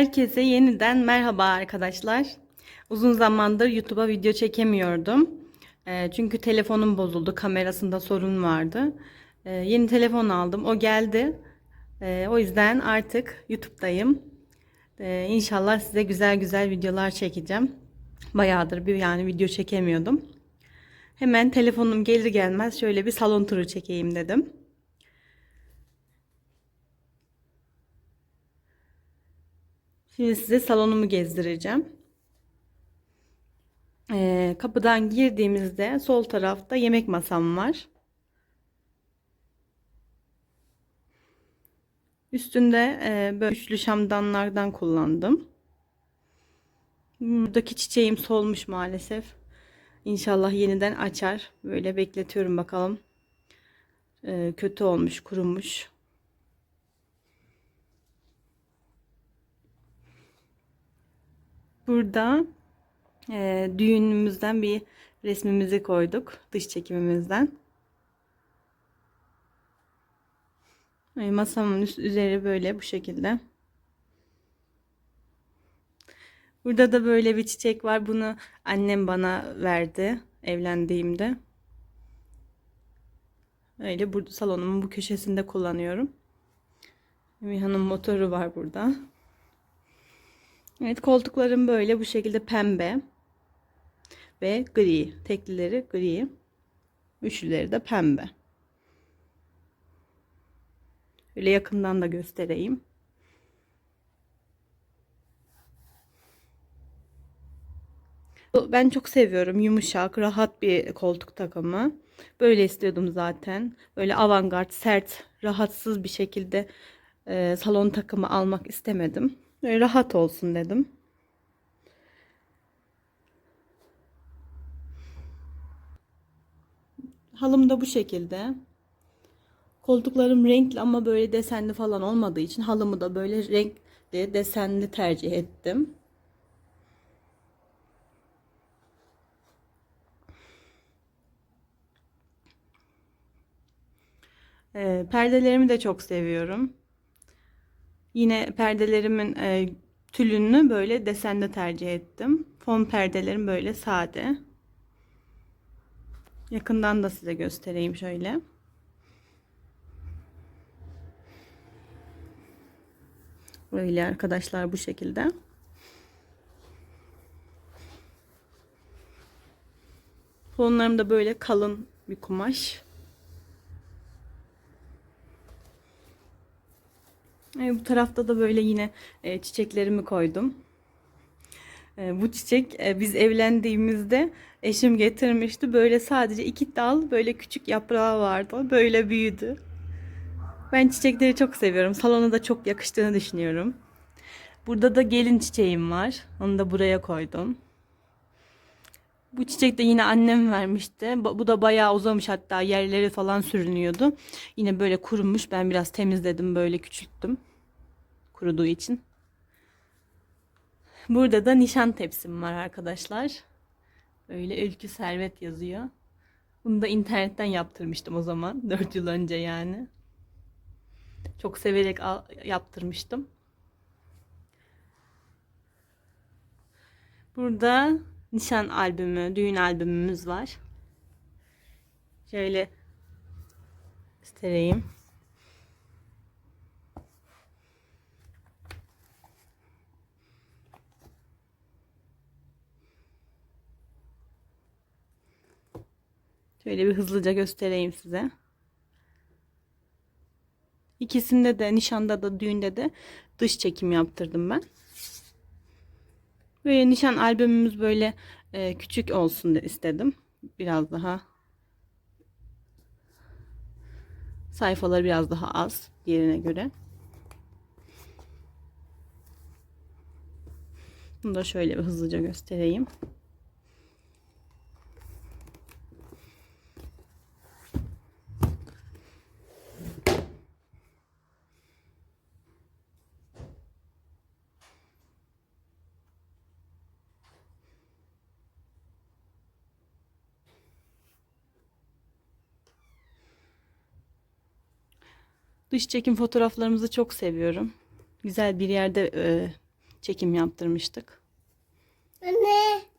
Herkese yeniden merhaba arkadaşlar. Uzun zamandır YouTube'a video çekemiyordum. Eee, çünkü telefonum bozuldu. Kamerasında sorun vardı. Eee, yeni telefon aldım. O geldi. Eee, o yüzden artık YouTube'dayım. İnşallah size güzel güzel videolar çekeceğim. Bayağıdır bir yani video çekemiyordum. Hemen telefonum gelir gelmez şöyle bir salon turu çekeyim dedim. Şimdi size salonumu gezdireceğim. Ee, kapıdan girdiğimizde sol tarafta yemek masam var. Üstünde e, böyle üçlü şamdanlardan kullandım. Buradaki çiçeğim solmuş maalesef. İnşallah yeniden açar. Böyle bekletiyorum bakalım. Ee, kötü olmuş, kurumuş. Burada e, düğünümüzden bir resmimizi koyduk. Dış çekimimizden. E, masamın üst, üzeri böyle bu şekilde. Burada da böyle bir çiçek var. Bunu annem bana verdi evlendiğimde. Öyle burada salonumun bu köşesinde kullanıyorum. Mihan'ın motoru var burada. Evet koltuklarım böyle bu şekilde pembe ve gri. Teklileri gri. Üçlüleri de pembe. Öyle yakından da göstereyim. Ben çok seviyorum yumuşak, rahat bir koltuk takımı. Böyle istiyordum zaten. Böyle avantgard, sert, rahatsız bir şekilde e, salon takımı almak istemedim. Rahat olsun dedim. Halım da bu şekilde. Koltuklarım renkli ama böyle desenli falan olmadığı için halımı da böyle renkli, desenli tercih ettim. E, perdelerimi de çok seviyorum. Yine perdelerimin e, tülünü böyle desende tercih ettim. Fon perdelerim böyle sade. Yakından da size göstereyim şöyle. Böyle arkadaşlar bu şekilde. Fonlarım da böyle kalın bir kumaş. E, bu tarafta da böyle yine e, çiçeklerimi koydum. E, bu çiçek e, biz evlendiğimizde eşim getirmişti. Böyle sadece iki dal böyle küçük yaprağı vardı. Böyle büyüdü. Ben çiçekleri çok seviyorum. Salona da çok yakıştığını düşünüyorum. Burada da gelin çiçeğim var. Onu da buraya koydum. Bu çiçek de yine annem vermişti. Bu da bayağı uzamış hatta yerleri falan sürünüyordu. Yine böyle kurumuş. Ben biraz temizledim böyle küçülttüm. Kuruduğu için. Burada da nişan tepsim var arkadaşlar. Böyle Ülkü Servet yazıyor. Bunu da internetten yaptırmıştım o zaman. 4 yıl önce yani. Çok severek yaptırmıştım. Burada nişan albümü, düğün albümümüz var. Şöyle göstereyim. Şöyle bir hızlıca göstereyim size. İkisinde de nişanda da düğünde de dış çekim yaptırdım ben. Böyle nişan albümümüz böyle e, küçük olsun da istedim. Biraz daha sayfaları biraz daha az diğerine göre. Bunu da şöyle bir hızlıca göstereyim. Dış çekim fotoğraflarımızı çok seviyorum. Güzel bir yerde e, çekim yaptırmıştık. Anne.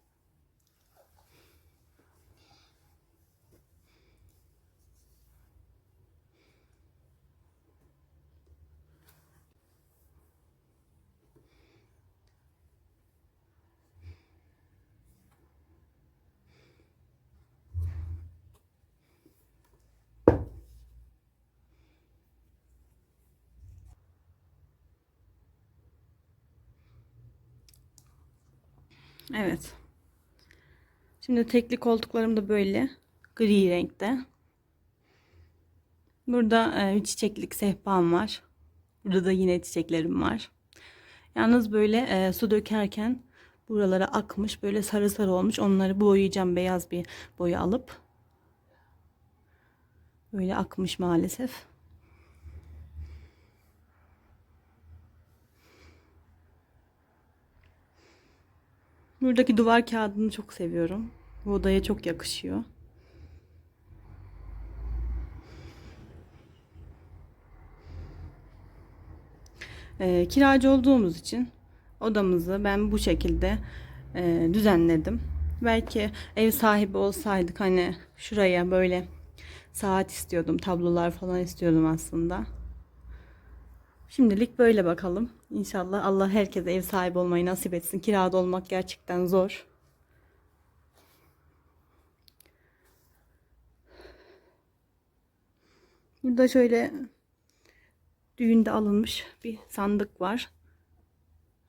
Evet. Şimdi tekli koltuklarım da böyle gri renkte. Burada e, çiçeklik sehpam var. Burada da yine çiçeklerim var. Yalnız böyle e, su dökerken buralara akmış böyle sarı sarı olmuş. Onları boyayacağım beyaz bir boya alıp. Böyle akmış maalesef. Buradaki duvar kağıdını çok seviyorum. Bu odaya çok yakışıyor. Ee, kiracı olduğumuz için odamızı ben bu şekilde e, düzenledim. Belki ev sahibi olsaydık hani şuraya böyle saat istiyordum, tablolar falan istiyordum aslında. Şimdilik böyle bakalım. İnşallah Allah herkese ev sahibi olmayı nasip etsin. Kirada olmak gerçekten zor. Burada şöyle düğünde alınmış bir sandık var.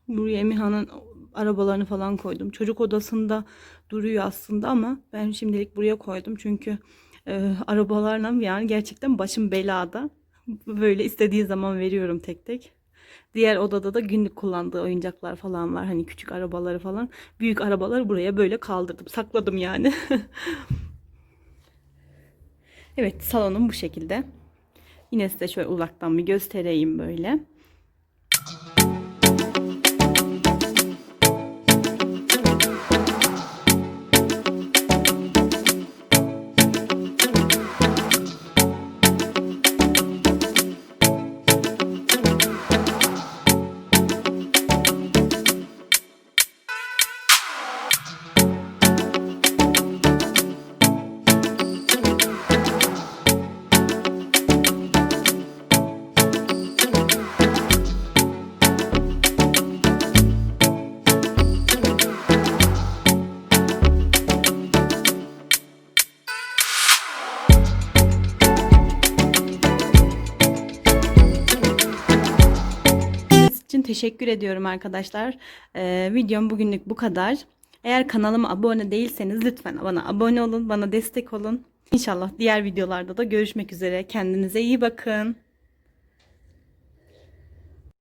Buraya Emirhan'ın arabalarını falan koydum. Çocuk odasında duruyor aslında ama ben şimdilik buraya koydum. Çünkü e, arabalarla yani gerçekten başım belada. Böyle istediği zaman veriyorum tek tek. Diğer odada da günlük kullandığı oyuncaklar falan var. Hani küçük arabaları falan. Büyük arabaları buraya böyle kaldırdım. Sakladım yani. evet salonum bu şekilde. Yine size şöyle uzaktan bir göstereyim böyle. İçin teşekkür ediyorum arkadaşlar. Ee, videom bugünlük bu kadar. Eğer kanalıma abone değilseniz lütfen bana abone olun, bana destek olun. İnşallah diğer videolarda da görüşmek üzere. Kendinize iyi bakın.